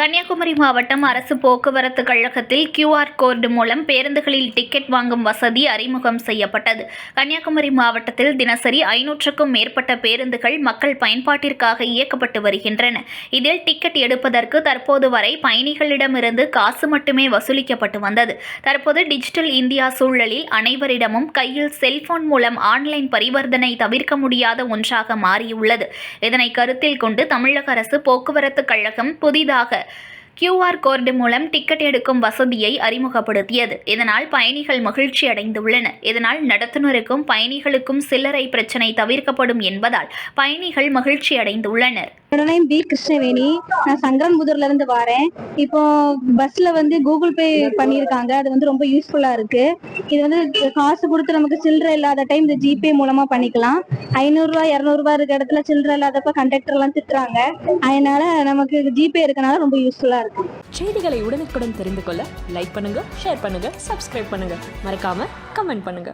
கன்னியாகுமரி மாவட்டம் அரசு போக்குவரத்து கழகத்தில் கியூஆர் கோடு மூலம் பேருந்துகளில் டிக்கெட் வாங்கும் வசதி அறிமுகம் செய்யப்பட்டது. கன்னியாகுமரி மாவட்டத்தில் தினசரி ஐநூற்றுக்கும் மேற்பட்ட பேருந்துகள் மக்கள் பயன்பாட்டிற்காக இயக்கப்பட்டு வருகின்றன. இதில் டிக்கெட் எடுப்பதற்கு தற்போது வரை பயணிகளிடமிருந்து காசு மட்டுமே வசூலிக்கப்பட்டு வந்தது. தற்போது டிஜிட்டல் இந்தியா சூழலில் அனைவரிடமும் கையில் செல்போன் மூலம் ஆன்லைன் பரிவர்த்தனை தவிர்க்க முடியாத ஒன்றாக மாறியுள்ளது. இதனை கருத்தில் கொண்டு தமிழக அரசு போக்குவரத்து கழகம் புதிதாக கியூஆர் கோர்டு மூலம் டிக்கெட் எடுக்கும் வசதியை அறிமுகப்படுத்தியது. இதனால் பயணிகள் மகிழ்ச்சி அடைந்துள்ளனர் இதனால் நடத்துனருக்கும் பயணிகளுக்கும் சில்லறை பிரச்சனை தவிர்க்கப்படும் என்பதால் பயணிகள் மகிழ்ச்சி அடைந்துள்ளனர். என்னோட பி கிருஷ்ணவேணி நான் சங்கரன்புதூர்ல இருந்து வரேன். இப்போ பஸ்ல வந்து கூகுள் பே பண்ணியிருக்காங்க. அது வந்து ரொம்ப யூஸ்ஃபுல்லா இருக்கு. இது வந்து காசு கொடுத்து நமக்கு சில்லறை இல்லாத டைம் இந்த ஜிபே மூலமா பண்ணிக்கலாம். ஐநூறுரூவா இரநூறுவா இருக்க இடத்துல சில்லறை இல்லாதப்ப கண்டக்டர் எல்லாம் திட்டுறாங்க. அதனால நமக்கு ஜிபே இருக்கனால ரொம்ப யூஸ்ஃபுல்லா இருக்கு. செய்திகளை உடனுக்குடன் தெரிந்து கொள்ள லைக் பண்ணுங்க ஷேர் பண்ணுங்க சப்ஸ்கிரைப் பண்ணுங்க. மறக்காம கமெண்ட் பண்ணுங்க.